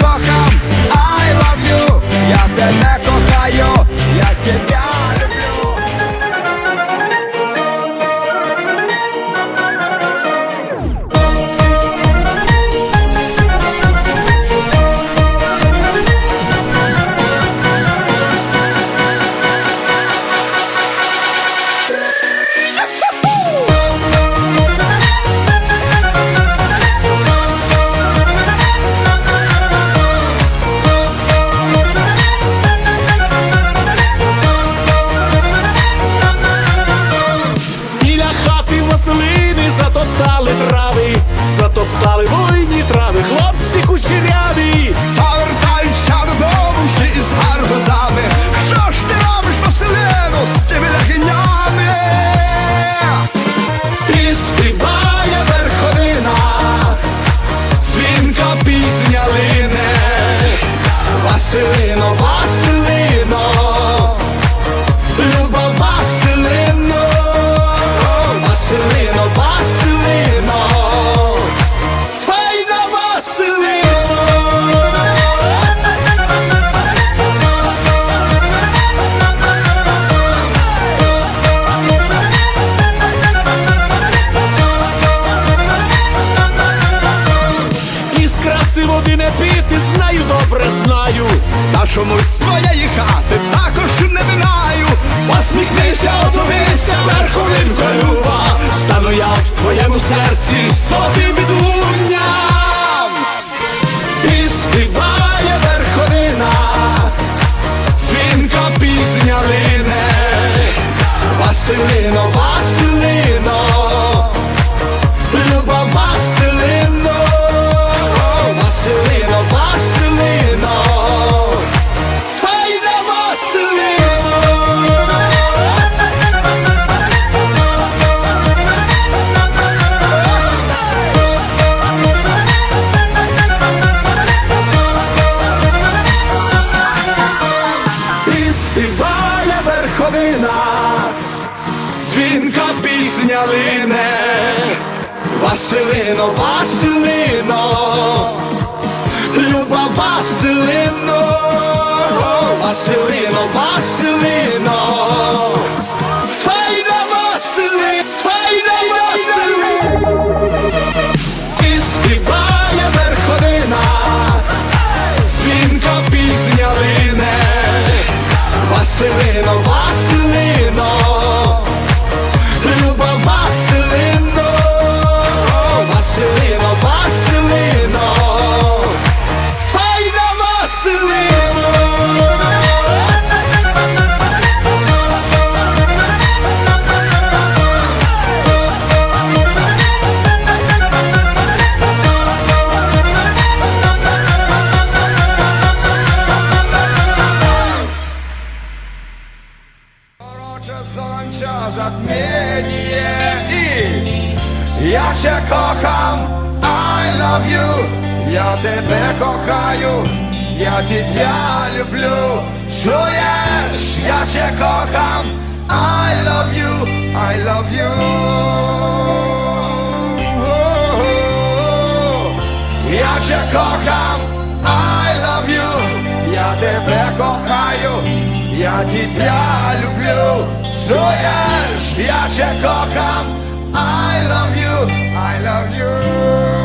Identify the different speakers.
Speaker 1: кохам, I love you, я тебе
Speaker 2: затоптали трави, затоптали буйні трави, хлопці кучеряві.
Speaker 1: Повертаються додому всі з гарбузами. Що ж ти робиш, Василино, з тими лягенями?
Speaker 2: І співає верховина, дзвінка пісня лине,
Speaker 1: Василино,
Speaker 2: води не пити, знаю, добре знаю.
Speaker 1: та чомусь твоєї хати також не минаю.
Speaker 2: Посміхнися, озовися, верховинка люба, стану я в твоєму серці сотим відлунням. І співає верховина, дзвінка пісня лине,
Speaker 1: Василино,
Speaker 2: дзвінка пісня лине,
Speaker 1: Василино, Василино,
Speaker 2: люба Василино,
Speaker 1: Василино, Василино, сонця затміння і я ще кохам, I love you, я тебе кохаю, я тебя люблю, чуєш, я ще кохам, I love you, I love you. Я ще кохам, I love you, я тебе кохаю, я тебя люблю, чуєш, я ще кохам, I love you, I love you.